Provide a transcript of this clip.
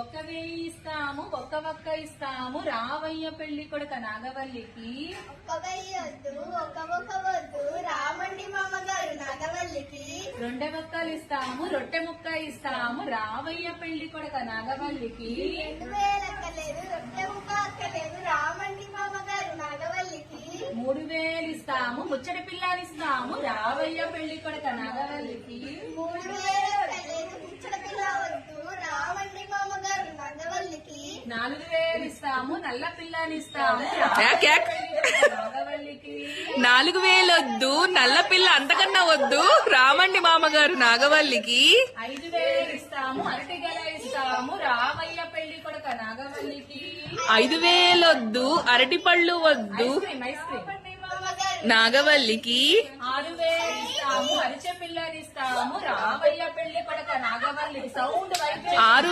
ఒక్క వేయి ఇస్తాము ఒక్క ఒక్క ఇస్తాము. రావయ్య పెళ్ళి కొడుక నాగవల్లికి. ఒక్క వెయ్యి వద్దు ఒక్క ఒక్క వద్దు. రామండి మామగారు నాగవల్లికి. రెండె ఒక్కలు ఇస్తాము రొట్టె ముక్క ఇస్తాము. రావయ్య పెళ్ళి కొడుక నాగవల్లికి. రెండు వేలు అక్కలేదు రొట్టె ముక్క అక్కలేదు రామండి మామగారు నాగవల్లికి. మూడు వేలు ఇస్తాము ముచ్చటి పిల్లానిస్తాము రావయ్య పెళ్ళి కొడుక నాగవల్లికి మూడు వేలు అక్కలేదు ముచ్చట పిల్ల వద్దు రామండి మామగారు నాగవల్లికి నాలుగు వేలు ఇస్తాము నల్ల పిల్ల అంతకన్నా వద్దు. రామండి మామగారు నాగవల్లికి. ఐదు వేలు ఇస్తాము అరటి గల ఇస్తాము. రావయ్య పెళ్ళి కొడుక నాగవల్లికి. ఐదు వేలొద్దు అరటి పళ్ళు వద్దు. నాగవల్లికి. ఆరు వేలు ఇస్తాము అరిచె పిల్లని ఇస్తాము. రావయ్య పెళ్ళి కొడుక నాగవల్లికి. సౌండ్ ఆరు